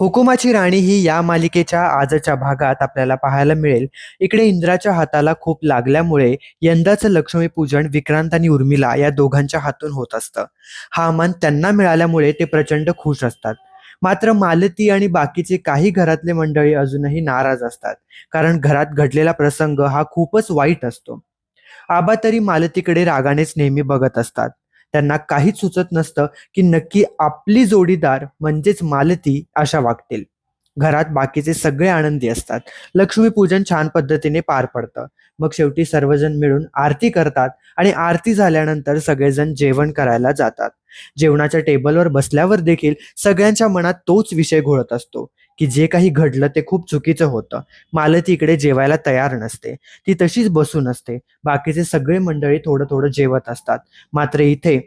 हुकुमाची राणी ही या मालिकेच्या आजच्या भागात आपल्याला पाहायला मिळेल. इकडे इंद्राच्या हाताला खूप लागल्यामुळे यंदाचं लक्ष्मीपूजन विक्रांत आणि उर्मिला या दोघांच्या हातून होत असतं. हा मान त्यांना मिळाल्यामुळे ते प्रचंड खुश असतात. मात्र मालती आणि बाकीचे काही घरातले मंडळी अजूनही नाराज असतात. कारण घरात घडलेला प्रसंग हा खूपच वाईट असतो. आबा तरी मालतीकडे रागानेच नेहमी बघत असतात. त्यांना काहीच सुचत नसतं की नक्की आपली जोडीदार म्हणजेच मालती अशा वागतील. घरात बाकीचे सगळे आनंदी असतात. लक्ष्मीपूजन छान पद्धतीने पार पडतं. मग शेवटी सर्वजण मिळून आरती करतात आणि आरती झाल्यानंतर सगळेजण जेवण करायला जातात. जेवणाच्या टेबलवर बसल्यावर देखील सगळ्यांच्या मनात तोच विषय घोळत असतो. की जे काही घडलं ते खूप चुकीचं होतं. मालती इकडे जेवायला तयार नसते. ती तशीच बसून असते. बाकीचे सगळे मंडळी थोडं थोडं जेवत असतात. मात्र इथे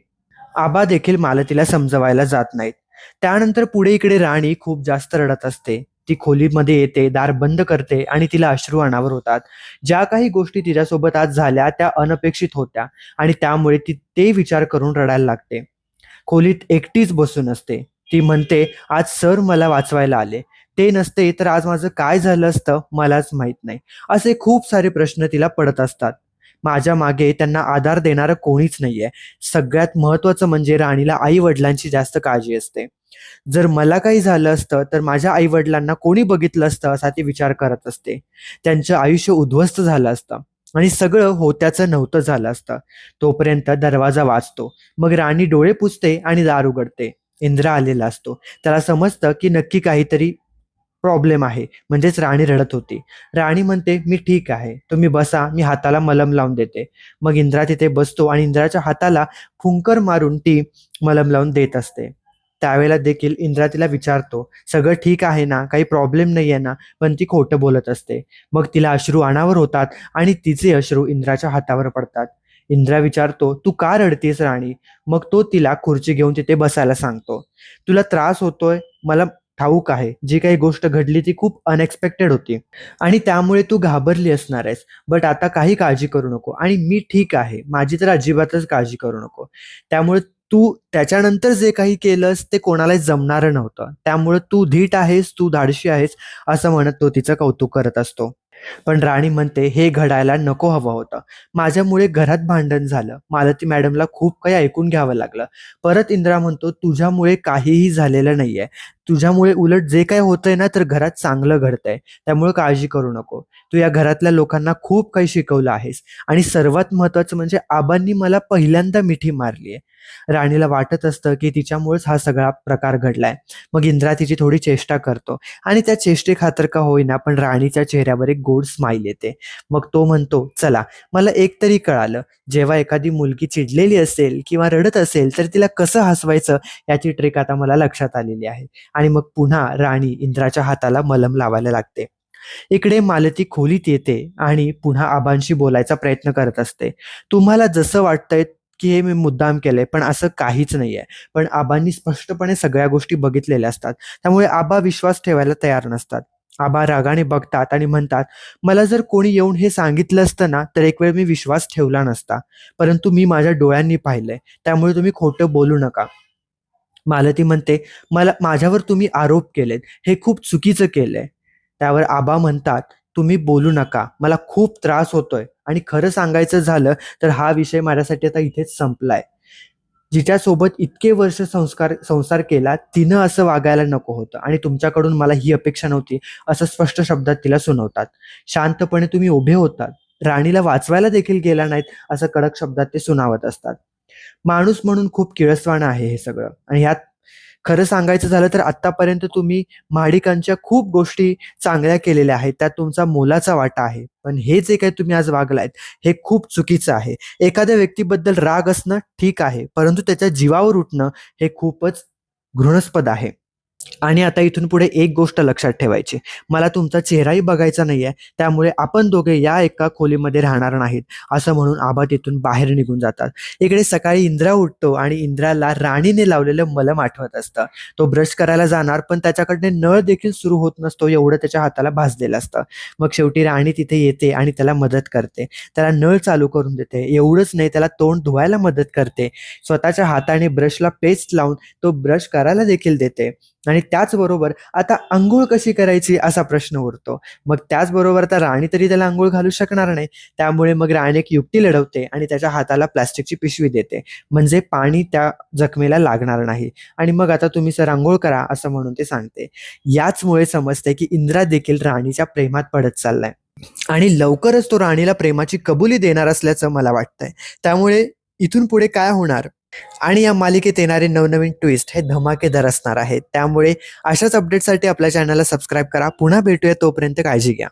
आबा देखील मालतीला समजवायला जात नाहीत. त्यानंतर पुढे इकडे राणी खूप जास्त रडत असते. ती खोलीमध्ये येते दार बंद करते आणि तिला अश्रू अनावर होतात. ज्या काही गोष्टी तिच्यासोबत आज झाल्या त्या अनपेक्षित होत्या आणि त्यामुळे ती ते विचार करून रडायला लागते. खोलीत एकटीच बसून असते. ती म्हणते आज सर मला वाचवायला आले. ते नसते तर आज माझं काय झालं असतं मलाच माहीत नाही. असे खूप सारे प्रश्न तिला पडत असतात. माझ्या मागे त्यांना आधार देणारं कोणीच नाहीये. सगळ्यात महत्वाचं म्हणजे राणीला आई वडिलांची जास्त काळजी असते. जर मला काही झालं असतं तर माझ्या आई वडिलांना कोणी बघितलं असतं असा ती विचार करत असते. त्यांचं आयुष्य उद्ध्वस्त झालं असतं. आणि सगळं होत्याचं नव्हतं झालं असतं. तोपर्यंत दरवाजा वाचतो मग राणी डोळे पुसते आणि दार उघडते. इंद्र आलेला असतो. त्याला समजतं की नक्की काहीतरी प्रॉब्लेम आहे. म्हणजेच राणी रडत होती. राणी म्हणते मी ठीक आहे. तुम्ही बसा. मी हाताला मलम लावून देते. मग इंद्रा तिथे बसतो आणि इंद्राच्या हाताला फुंकर मारून ती मलम लावून देत असते. त्यावेळेला देखील इंद्रा तिला विचारतो सगळं ठीक आहे ना? काही प्रॉब्लेम नाही आहे ना? पण ती खोटं बोलत असते. मग तिला अश्रू अनावर होतात आणि तिचे अश्रू इंद्राच्या हातावर पडतात. इंद्रा विचारतो तू का रडतेस राणी? मग तो तिला खुर्ची घेऊन तिथे बसायला सांगतो तुला त्रास होतोय? मला ठाऊक आहे. जी काही गोष्ट घडली ती खूप अनएक्सपेक्टेड होती. आणि त्यामुळे तू घाबरली असणार आहेस. बट आता काही काळजी करू नको. आणि मी ठीक आहे. माझी तर अजिबातच काळजी करू नको. त्यामुळे तू त्याच्यानंतर जे काही केलंस ते कोणालाही जमणारं नव्हतं. त्यामुळे तू धीट आहेस तू धाडशी आहेस असं म्हणत तो तिचं कौतुक करत असतो. पण राणी म्हणते हे घडायला नको हवं होतं. माझ्यामुळे घरात भांडण झालं. मालती मॅडमला खूप काही ऐकून घ्यावं लागलं. परत इंद्रा म्हणतो तुझ्यामुळे काहीही झालेलं नाहीये. तुझ्यामुळे उलट जे काय होतंय ना तर घरात चांगलं घडतंय. त्यामुळे काळजी करू नको. तू या घरातल्या लोकांना खूप काही शिकवलं आहेस. आणि सर्वात महत्वाचं म्हणजे आबांनी मला पहिल्यांदा मिठी मारली आहे. राणीला वाटत असतं की तिच्यामुळेच हा सगळा प्रकार घडलाय. मग इंद्रा तिची थोडी चेष्टा करतो. आणि त्या चेष्टे खातर का होईना पण राणीच्या चेहऱ्यावर एक गोड स्माईल येते. मग तो म्हणतो चला मला एक तरी कळालं. जेव्हा एखादी मुलगी चिडलेली असेल किंवा रडत असेल तर तिला कसं हसवायचं याची ट्रिक आता मला लक्षात आलेली आहे. आणि मग पुन्हा राणी इंद्राच्या हाताला मलम लावायला लागते. इकडे मालती खोलीत येते आणि पुन्हा आबांशी बोलायचा प्रयत्न करत असते. तुम्हाला जसं वाटतंय की हे मी मुद्दाम केलंय पण असं काहीच नाहीये. पण आबांनी स्पष्टपणे सगळ्या गोष्टी बघितलेल्या असतात. त्यामुळे आबा विश्वास ठेवायला तयार नसतात. आबा रागाने बघतात आणि म्हणतात मला जर कोणी येऊन हे सांगितलं असतं ना तर एक वेळ मी विश्वास ठेवला नसता. परंतु मी माझ्या डोळ्यांनी पाहिलंय. त्यामुळे तुम्ही खोटं बोलू नका. मालती म्हणते मला माझ्यावर तुम्ही आरोप केलेत. हे खूप चुकीचं केलंय. त्यावर आबा म्हणतात तुम्ही बोलू नका. मला खूप त्रास होतोय. आणि खरं सांगायचं झालं तर हा विषय माझ्यासाठी आता इथेच संपलाय. जिच्यासोबत इतके वर्ष संस्कार संसार केला तिनं असं वागायला नको होतं. आणि तुमच्याकडून मला ही अपेक्षा नव्हती असं स्पष्ट शब्दात तिला सुनवतात. शांतपणे तुम्ही उभे होतात. राणीला वाचवायला देखील गेला नाहीत असं कडक शब्दात ते सुनावत असतात. माणूस म्हणून खूप किळसवाणं आहे हे सगळं. आणि ह्यात खरं सांगायचं झालं तर आतापर्यंत तुम्ही महाडिकांच्या खूप गोष्टी चांगल्या केलेल्या आहेत. त्यात तुमचा मोलाचा वाटा आहे. पण हे जे काही तुम्ही आज वागलायत हे खूप चुकीचं आहे. एखाद्या व्यक्तीबद्दल राग असणं ठीक आहे परंतु त्याच्या जीवावर उठणं हे खूपच घृणस्पद आहे. आणि आता इथून पुढे एक गोष्ट लक्षात ठेवायची. मला तुमचा चेहराही बघायचा नाहीये. त्यामुळे आपण दोघे या एका खोलीमध्ये राहणार नाहीत असं म्हणून आबा तिथून बाहेर निघून जातात. इकडे सकाळी इंद्रा उठतो आणि इंद्राला राणीने लावलेलं मलम आठवत असतं. तो ब्रश करायला जाणार पण त्याच्याकडनं नळ देखील सुरू होत नसतो एवढं त्याच्या हाताला भाजलेलं असतं. मग शेवटी राणी तिथे येते आणि त्याला मदत करते. त्याला नळ चालू करून देते. एवढंच नाही त्याला तोंड धुवायला मदत करते. स्वतःच्या हाताने ब्रशला पेस्ट लावून तो ब्रश करायला देखील देते. आणि त्याचबरोबर आता आंघोळ कशी करायची असा प्रश्न उरतो. मग त्याचबरोबर आता राणी तरी त्याला आंघोळ घालू शकणार नाही. त्यामुळे मग राणी एक युक्ती लढवते आणि त्याच्या हाताला प्लास्टिकची पिशवी देते. म्हणजे पाणी त्या जखमेला लागणार नाही. आणि मग आता तुम्ही सर आंघोळ करा असं म्हणून ते सांगते. याचमुळे समजते की इंद्रा देखील राणीच्या प्रेमात पडत चाललाय. आणि लवकरच तो राणीला प्रेमाची कबुली देणार असल्याचं मला वाटतंय. त्यामुळे इथून पुढे काय होणार? आणि या मालिकेत येणारे नवनवीन ट्विस्ट हे धमाकेदार असणार आहेत. त्यामुळे अशाच अपडेटसाठी आपल्या चॅनलला सबस्क्राईब करा. पुन्हा भेटूया तोपर्यंत काळजी घ्या.